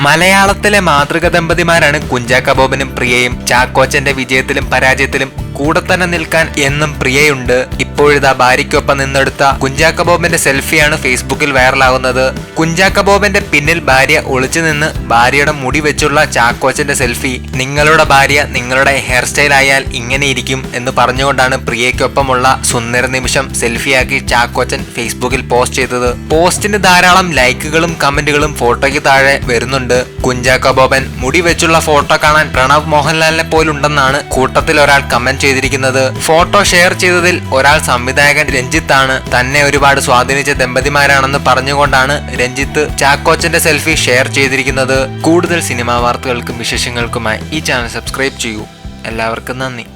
മലയാളത്തിലെ മാതൃക ദമ്പതിമാരാണ് കുഞ്ചാക്കബോബനും പ്രിയയും ചാക്കോച്ചന്റെ വിജയത്തിലും പരാജയത്തിലും കൂടെ തന്നെ നിൽക്കാൻ എന്നും പ്രിയയുണ്ട്. ഇപ്പോഴിതാ ഭാര്യയ്ക്കൊപ്പം നിന്നെടുത്ത കുഞ്ചാക്ക ബോബന്റെ സെൽഫിയാണ് ഫേസ്ബുക്കിൽ വൈറലാകുന്നത്. കുഞ്ചാക്ക ബോബന്റെ പിന്നിൽ ഭാര്യ ഒളിച്ചു നിന്ന് ഭാര്യയുടെ മുടി വെച്ചുള്ള ചാക്കോച്ചന്റെ സെൽഫി. നിങ്ങളുടെ ഭാര്യ നിങ്ങളുടെ ഹെയർ സ്റ്റൈൽ ആയാൽ ഇങ്ങനെ ഇരിക്കും എന്ന് പറഞ്ഞുകൊണ്ടാണ് പ്രിയയ്ക്കൊപ്പമുള്ള സുന്ദര നിമിഷം സെൽഫിയാക്കി ചാക്കോച്ചൻ ഫേസ്ബുക്കിൽ പോസ്റ്റ് ചെയ്തത്. പോസ്റ്റിന് ധാരാളം ലൈക്കുകളും കമന്റുകളും ഫോട്ടോയ്ക്ക് താഴെ വരുന്നുണ്ട്. കുഞ്ചാക്ക ബോബൻ മുടി വെച്ചുള്ള ഫോട്ടോ കാണാൻ പ്രണവ് മോഹൻലാലിനെ പോലുണ്ടെന്നാണ് കൂട്ടത്തിൽ ഒരാൾ കമന്റ് ചെയ്തിരിക്കുന്നത്. ഫോട്ടോ ഷെയർ ചെയ്തതിൽ ഒരാൾ സംവിധായകൻ രഞ്ജിത്താണ്. തന്നെ ഒരുപാട് സ്വാധീനിച്ച ദമ്പതിമാരാണെന്ന് പറഞ്ഞുകൊണ്ടാണ് രഞ്ജിത്ത് ചാക്കോച്ചന്റെ സെൽഫി ഷെയർ ചെയ്തിരിക്കുന്നത്. കൂടുതൽ സിനിമാ വാർത്തകൾക്കും വിശേഷങ്ങൾക്കുമായി ഈ ചാനൽ സബ്സ്ക്രൈബ് ചെയ്യൂ. എല്ലാവർക്കും നന്ദി.